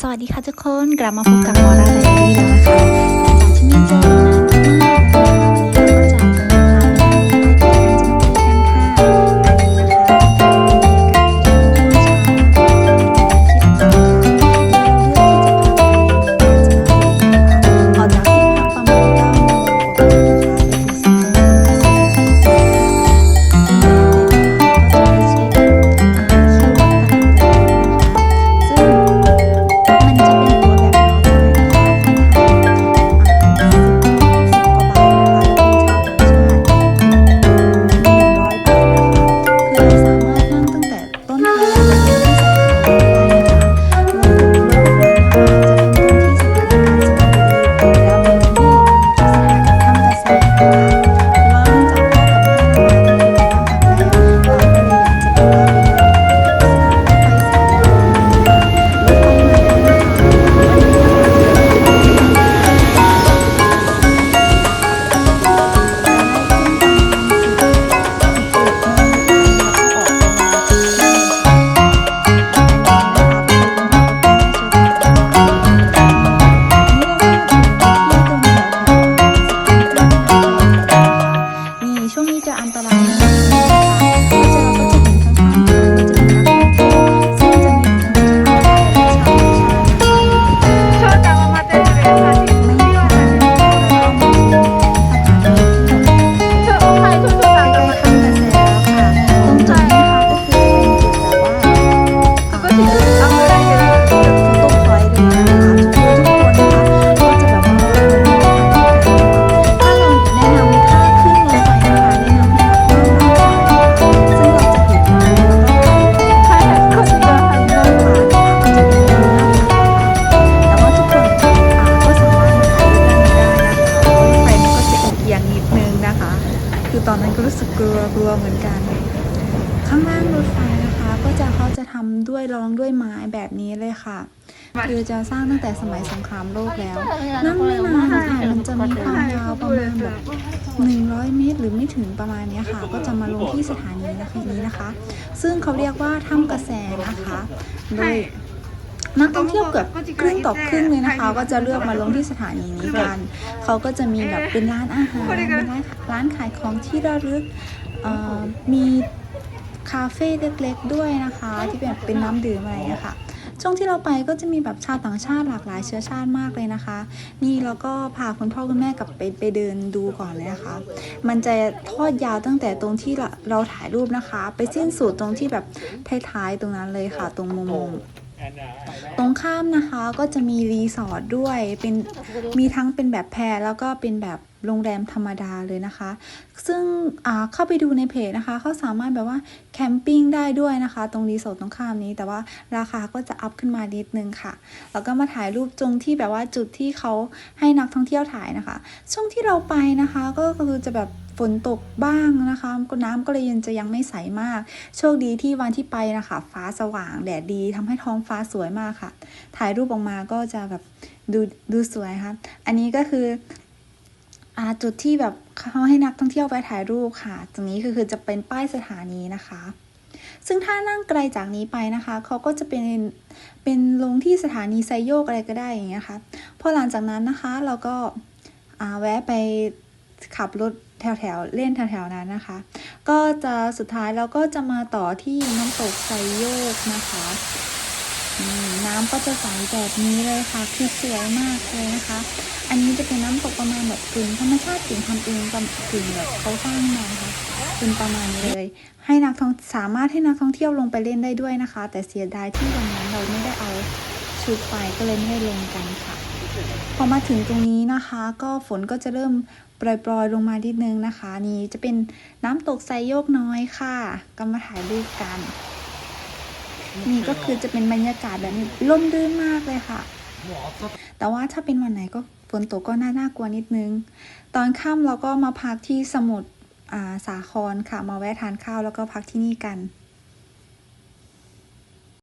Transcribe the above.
สวัสดีค่ะทุกคน กลับมาพบกับมอร่าไดอารี่แล้วนะคะจากที่นี่เจอ ตอนนั้นก็รู้สึกกลัวกลัวเหมือนกัน ข้างล่างรถไฟนะคะ ก็จะเขาจะทำด้วยรองด้วยไม้แบบนี้เลยค่ะคือจะสร้างตั้งแต่สมัยสงครามโลกแล้ว นั่งไม่นานค่ะมันจะมีความยาวประมาณแบบ100เมตรหรือไม่ถึงประมาณเนี้ยค่ะ ก็จะมาลงที่สถานีนะคะนี้นะคะ ซึ่งเขาเรียกว่าถ้ำกระแสนะคะ โดย นักท่องเที่ยวเกือบครึ่งต่อครึ่งเลยนะคะ ก็จะเลือกมาลงที่สถานีนี้กันเขาก็จะมีแบบเป็นร้านอาหารเป็นร้านร้านขายของที่ระลึกมีคาเฟ่เล็กๆด้วยนะคะ ที่แบบเป็นน้ำดื่มอะไรอย่างเงี้ยค่ะช่วงที่เราไปก็จะมีแบบชาวต่างชาติหลากหลายเชื้อชาติมากเลยนะคะ นี่เราก็พาคุณพ่อคุณแม่กลับไปไปเดินดูก่อนเลยนะคะ มันจะทอดยาวตั้งแต่ตรงที่เราเราถ่ายรูปนะคะ ไปสิ้นสุดตรงที่แบบท้ายๆตรงนั้นเลยค่ะ ตรงมุมมุม ตรงข้ามนะคะก็จะมีรีสอร์ทด้วยเป็นมีทั้งเป็นแบบแพรแล้วก็เป็นแบบโรงแรมธรรมดาเลยนะคะ ซึ่งเข้าไปดูในเพจนะคะเขาสามารถแบบว่าแคมปิ้งได้ด้วยนะคะ ตรงรีสอร์ทตรงข้ามนี้ แต่ว่าราคาก็จะอัพขึ้นมานิดนึงค่ะ แล้วก็มาถ่ายรูปตรงที่แบบว่าจุดที่เขาให้นักท่องเที่ยวถ่ายนะคะ ช่วงที่เราไปนะคะ ก็คือจะแบบ ฝนตกบ้างนะคะก็น้ำก็เลยยังจะยังไม่ใสมาก โชคดีที่วันที่ไปนะคะ ฟ้าสว่างแดดดีทำให้ท้องฟ้าสวยมากค่ะ ถ่ายรูปออกมาก็จะแบบดูดูสวยค่ะ อันนี้ก็คืออาจุดที่แบบเขาให้นักท่องเที่ยวไปถ่ายรูปค่ะ ตรงนี้คือคือจะเป็นป้ายสถานีนะคะ ซึ่งถ้านั่งไกลจากนี้ไปนะคะ เขาก็จะเป็นเป็นลงที่สถานีไซโยกอะไรก็ได้อย่างเงี้ยค่ะ พอหลังจากนั้นนะคะเราก็าแวะไป ขับรถแถวๆ เล่นแถวๆ นั้นนะคะ ก็จะสุดท้ายเราก็จะมาต่อที่น้ำตกไซโยกนะคะน้ำก็จะใสแบบนี้เลยค่ะ คือสวยมากเลยนะคะ อันนี้จะเป็นน้ำตกประมาณแบบกึ่งธรรมชาติกึ่งทำเองกับกึ่งแบบเขาสร้างมานะคะเป็นประมาณเลย ให้นักท่องสามารถให้นักท่องเที่ยวลงไปเล่นได้ด้วยนะคะ แต่เสียดายที่วันนั้นเราไม่ได้เอาชุดไปก็เลยไม่ได้ลงกันค่ะ พอมาถึงตรงนี้นะคะ ก็ฝนก็จะเริ่มปล่อยๆลงมานิดนึงนะคะ นี่จะเป็นน้ำตกไซโยกน้อยค่ะก็มาถ่ายรูปกัน นี่ก็คือจะเป็นบรรยากาศแบบนี้ร่มรื่นมากเลยค่ะ แต่ว่าถ้าเป็นวันไหนก็ฝนตกก็น่าน่ากลัวนิดนึง ตอนค่ำเราก็มาพักที่สมุทรสาครค่ะ มาแวะทานข้าวแล้วก็พักที่นี่กัน